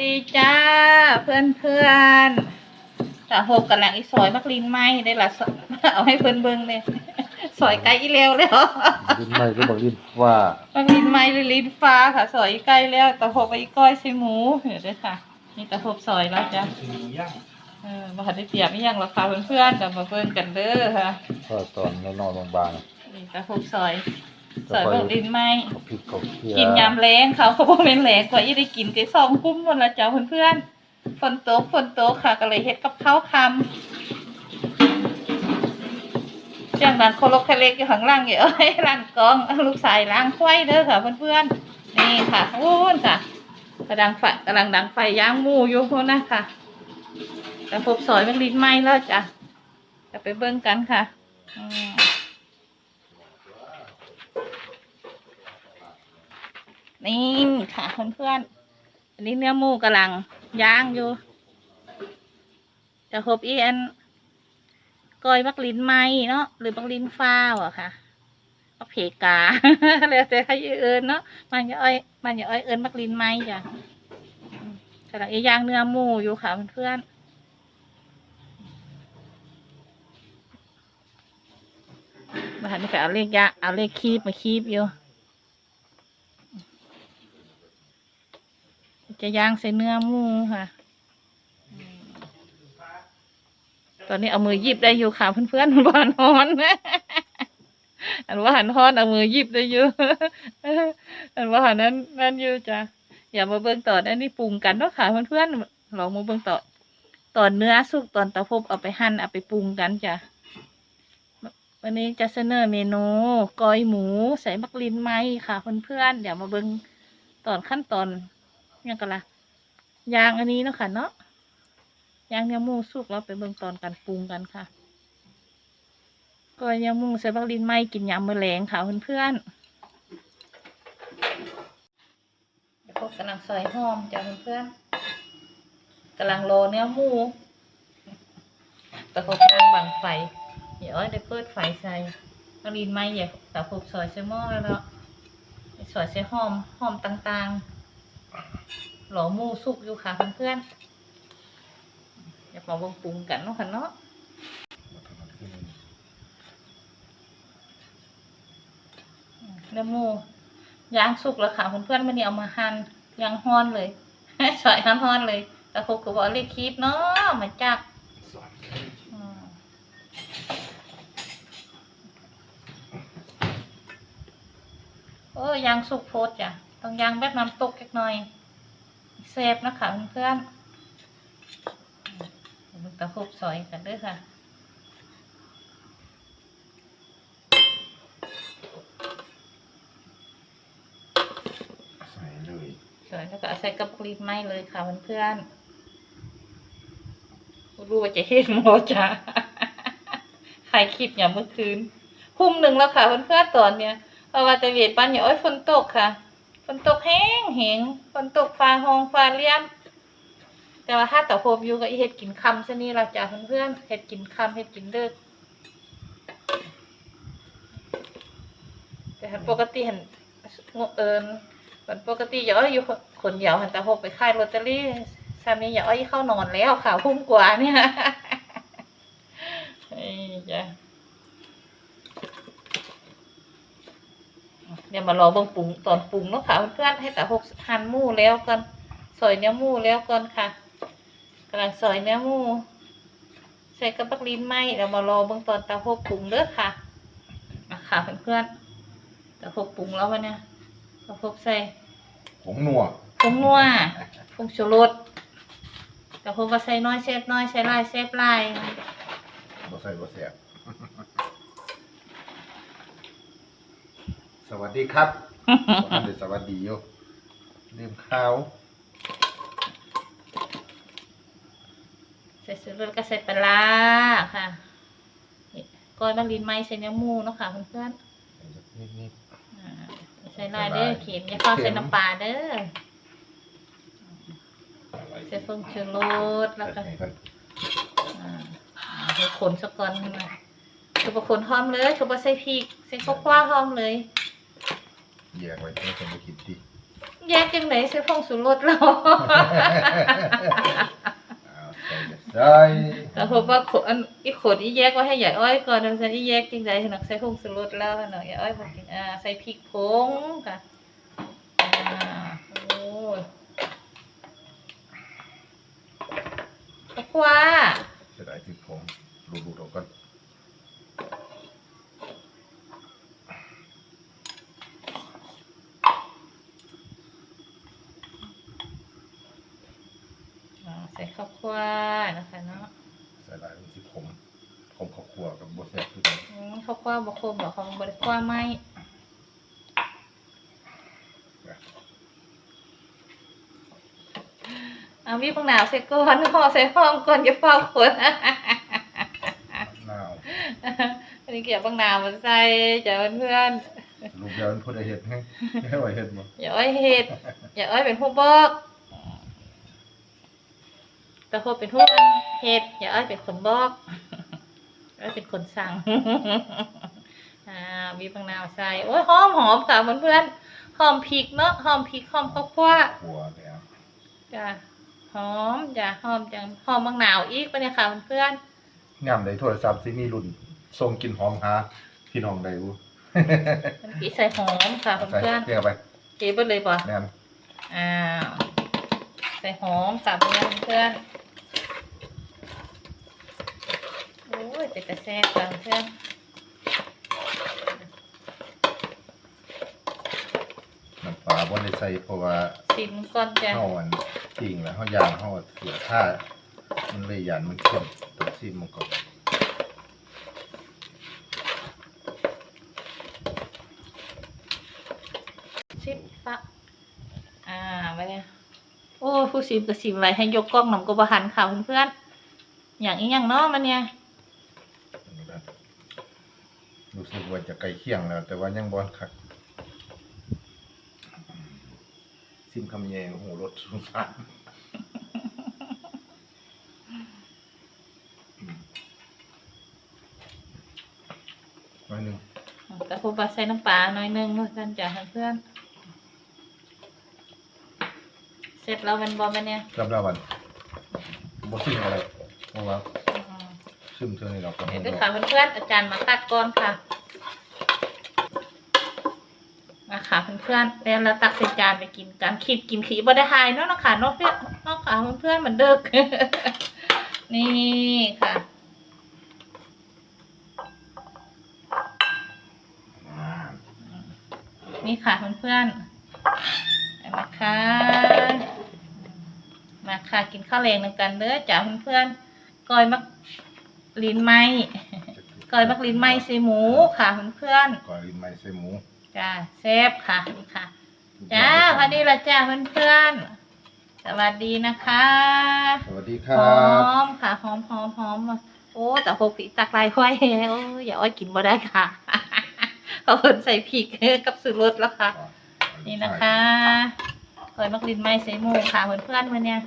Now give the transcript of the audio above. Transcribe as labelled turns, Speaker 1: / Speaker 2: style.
Speaker 1: ดีจ้า เพื่อนเพื่อนๆจะหกกำลังอีซอยมักลินไหมได้ละสเอาให้เพื่อนเบิ่งเลยซอยไก่อีเร็วแล้ว
Speaker 2: ดินไม่ก็บอกดินว่า
Speaker 1: มักลินไหมหรือลินฟ้าค่ะซอยอีไก่แล้วตะหบไปอีก้อยใส่หมูเดี๋ยวด้วยค่ะนี่ตะหบซอยแล้วจ้ะ
Speaker 3: หมูย่าง
Speaker 1: เออมาหันได้เปรียบไม่ยังหรอกค่ะเพื่อนๆเดี๋ยวมาเบิ่งกันเด้อค่ะ
Speaker 2: ก็ตอนเรานอนโรงพยาบาล
Speaker 1: นี่ตะหบซอย ซอยมักลินไหม
Speaker 2: เขาพริกเขาเคี่ย
Speaker 1: กินยำแรงเขาเขาบอกเป็นแรงกว่าอีได้กินไก่ซองคุ้มหมดละจ้าเพื่อนๆฝนตกฝนตกค่ะก็เลยเฮ็ดกับข้าวคำเสียงดังโคลกแคเล็กอยู่ข้างล่างอยู่เอ้ยล่างกองเอาลูกสายล้างควายเด้อค่ะเพื่อนๆนี่ค่ะโอ้นค่ะกำลังไฟกำลังดังไฟย่างหมูอยู่พวกนะค่ะแต่พบซอยมันลิ้นไหม้แล้วจ้ะจะไปเบิ่งกันค่ะอืม นี่ค่ะเพื่อนๆ อันนี้เนื้อหมูกำลังย่างอยู่จะครบอีอันก้อยบักลินไหมเนาะหรือบักลินฟ้าวอะค่ะบักเพกาแล้วแต่ใครเอิญเนาะมันจะอ้อยมันจะอ้อยเอิญบักลินไหมจ้ะกำลังย่างเนื้อหมูอยู่ค่ะเพื่อนๆมานนี่ไปเอาเลขยาเอาเลขคีบมาคีบอยู่ จะย่างใส่เนื้อหมูค่ะ ตอนนี้เอามือยิบได้อยู่ค่ะเพื่อนๆมันว่านฮอนอันว่าหันฮอนเอามือยิบได้อยู่อันว่าหันนั้นนั่นอยู่จ้ะอย่ามาเบิ่งต่ออันนี้ปรุงกันเนาะค่ะเพื่อนๆลองมาเบิ่งต่อตอนเนื้อสุกตอนตะพบเอาไปหั่นเอาไปปรุงกันจ้ะวันนี้จะเสนอเมนูกอยหมูใส่มักลินไหมค่ะเพื่อนๆเดี๋ยวมาเบิ่งตอนขั้นตอน ยังกันละยางอันนี้เนาะค่ะเนาะยางเนื้อหมูสุกแล้วไปเบิ่งตอนการปรุงกันค่ะ ก็ยำหมูใส่บักลินไหมกินยำมือแรงค่ะเพื่อนๆเดี๋ยวพวกกำลังซอยหอมจ้ะเพื่อนๆกำลังรอเนื้อหมูแต่พวกกำลังบังไฟอย่าอ้อยได้เปิดไฟใส่บักลินไหมอย่าแต่พวกซอยใส่หม้อแล้วเนาะซอยใส่หอมหอมต่างๆ หลอหมูสุกอยู่ค่ะเพื่อนๆเดี๋ยวมาเบิ่งปรุงกันเนาะค่ะเนาะเนื้อหมูย่างสุกแล้วค่ะเพื่อนๆมันนี่เอามาหั่นย่างฮ้อนเลยสอยหั่นฮ้อนเลยแต่ครก็บอกเลยกคีบเนาะมาจักโอ้ย่างสุกโพดจ้ะ ต้องย่างแบบน้ำตกเล็กหน่อยเซฟนะคะเพื่อนๆมันตะคุบซอยกันด้วยค่ะ
Speaker 3: ใส่เลย
Speaker 1: ซอยแล้วก็เอาใส่กระปุกรีดไม้เลยค่ะเพื่อนๆรู้ว่าจะเห็นโมจ้าใครคลิปอย่างเมื่อคืนทุ่มหนึ่งแล้วค่ะเพื่อนๆตอนเนี้ยเพราะว่าแต่เวียดปันอย่าอ้อยฝนตกค่ะฝ นตกแห้งแหงฝนตกฟ้าห้องฟ้าเลี่ยมแต่ว่าถ้าแต่โฮมอยู่ก็อีเฮ็ดกินคำซะนี่เราจะเพื่อนๆเฮ็ดกินคำเฮ็ดกินเด้อแต่หันปกติเห็นงเอิญวันปกติอย่าอ้อยอยู่คนเดียวหันแต่โฮมไปขายลอตเตอรี่สามีอย่าอ้อยเข้านอนแล้วข่าวพุ่มกว่าเนี่ยเอ้ยจ้ะ เดี๋ยวมารอเบิ่งปรุงตอนปรุงเนาะค่ะเพื่อนๆให้แต่หกหั่นหมูแล้วก่อนซอยเนื้อหมูแล้วก่อนค่ะกำลังซอยเนื้อหมูใส่กระปักลิ้นไหมเดี๋ยวมารอเบิ่งตอนตาหกปรุงเด้อค่ะอะค่ะเพื่อนๆตาหกปรุงแล้ววะเนี่ยตาหกใส่
Speaker 3: ผงนัว
Speaker 1: ผงนัวผงชูรสตาหกก็ใส่น้อยเซฟน้อยใส่ลายเซฟลาย
Speaker 3: บ่ใส่บ่แซ่บ สวัสดีครับบ่ทันได้สวัสดีอยู่ลืมข้าว
Speaker 1: ใส่ซื้อรสก็ใส่ปลาร้าค่ะนี่ก้อยมะลินไม้ใส่เนื้อหมูเนาะค่ะเพื่อน
Speaker 3: นิด
Speaker 1: ๆอ่าใส่ลายเด้อเข็มอย่าเข้าใส่น้ำปลาเด้อ
Speaker 3: ๆ
Speaker 1: ใส่ฟงชูรสแล้วก็
Speaker 3: ใส่กัน
Speaker 1: อ่าเดี๋ยวขนสะก่อนนะคือประคนหอมเลยคือประใส่พริกใส่ข้าวกว้าหอมเลย
Speaker 3: แยกไว้ให้คนไปกินดิ
Speaker 1: แยกจังไหนใส่พงสุรสเรา
Speaker 3: เอาใส่ใส่
Speaker 1: แต่พบว่าขนอีขนอีแยกไว้ให้ใหญ่อ้อยก่อนนะใส่อีแยกจังไดหนักใส่พงสุรสแล้วหน่อยใหญ่อ้อยบอกกินอ่าใส่พริกผงค่ะอ่าโอ้ยข้าวคั่ว
Speaker 3: จะได้ที่ผมรูดๆออกก่อน
Speaker 1: อ่าใส่ข้าวคั่วนะคะเนาะ
Speaker 3: ใส่หลายที่ผมผม ข้าวคั่วกับบดแซ่บคือกัน
Speaker 1: อืมข้าวคั่วบะคมดอกของบริคั่วไหมเอาวีปังหนาวใส่ก้อนห่อใส่ห้อมก่อนจะเฝ้าคน
Speaker 3: นาว
Speaker 1: อันนี้เกี่ยวปังหนาวมาใส่จ้ะเพื่อน
Speaker 3: ลูกเดียวมันพูดได้เห็ดให้ให้ไหวเห็ดบ่
Speaker 1: ๆอย่าอ้อยเห็ดอย่าอ้อยเป็นผู้บอกแต่พวกเป็นผู้เห็ดอย่าอ้อยเป็นคนบอก อ้อยเป็นคนสั่งอ่าวีปังหนาวใส่โอ้ยหอมหอมค่ะเพื่อนๆหอมพริกเนาะหอมพริกหอมข้าวคั่ว
Speaker 3: คั่วแล้ว
Speaker 1: จ้ะหอมจ้ะหอมจังหอมปังหนาวอีกปะเนี่ยค่ะเพื่อน
Speaker 3: งามได้โทรศัพท์สิมีรุ่นส่งกลินหอมหาพี่น้องได้บ่
Speaker 1: ๆมันปีใส่หอมค่ะ
Speaker 3: ใส่
Speaker 1: เพื่อน
Speaker 3: เรียกไป
Speaker 1: ๆเจ๊เบิดเลยป่ะ
Speaker 3: แม่น
Speaker 1: อ้าวใส่หอมค่ะเพื่อนเพื่อนโอ้ยจะกระแซกค่ะเพื่อน
Speaker 3: น้ำปลาบ่ได้ใส่เพราะว่า
Speaker 1: ชิมก่อนจ้ะ
Speaker 3: เฮาอันจริงแล้วเฮาย่างเฮาเสียท่ามันเลยยานมันเข้มต้องชิมมันก่อน
Speaker 1: ชิมปะอ่าไปเลยโอ้ยผู้ชิมก็ชิมไว้ให้ยกกล้องหนำก็บหันค่ะเพื่อนๆอย่างอีหยังเนาะมันเนี่ย
Speaker 3: อันนี้ก็รู้ สึกว่าจะใกล้เคียงแล้ว แต่ว่ายังบ่คักซิมคำแยงโอ้โหรสสงสารอืมหน่อยหนึง
Speaker 1: แต่ผู้ปลาใส่น้ำปลาหน่อยหนึงเพื่อนจ้ะเพื่อน เสร็จแล้วมันบอมันเนี่ย
Speaker 3: จำได้วันบ่ซิมอะไรเพราะว่า
Speaker 1: อืม
Speaker 3: ซึมเท่านี้เราก็
Speaker 1: เดี๋
Speaker 3: เห็
Speaker 1: ย
Speaker 3: น
Speaker 1: วด้วยค่ะเพื่อนๆอาจารย์มาตัดก่อนค่ะ มาค่ะเพื่อนๆแล้วเราตักใส่จานไปกินกันขีดกินขีบ่ได้หายเนาะนะค่ะเนาะเพื่อนเนาะค่ะเพื่อนๆเหมือนเดิมนี่ค่ะนี่ค่ะเพื่อนๆเอามาค่ะมาค่ะกินข้าวแรงนำกันเด้อจ้าเพื่อนๆกอยมักลิ้นไหมกอยมักลิ้นไหมใส่หมูค่ะเพื่อนๆ
Speaker 3: ก่อนลิ้นไม้ใส่หมู
Speaker 1: จ้าเซฟค่ะนี่ค่ะ จ้าวันนี้ละจ้าเพื่อนๆสวัสดีนะคะ
Speaker 3: สวัสดีค
Speaker 1: ห
Speaker 3: รั
Speaker 1: อบมค่ะหอมหอมหอมโอ้แต่พวกผีตักลายควายโอ้ยอย่าอ้อยกินบ่ได้ค่ะเขาเพิ่นใส่พริกกับสูตรรสแล้วค่ะ นี่นะคะคอยมักลินไม้ใส่หมูค่ะเพื่อนๆวันเนี้ย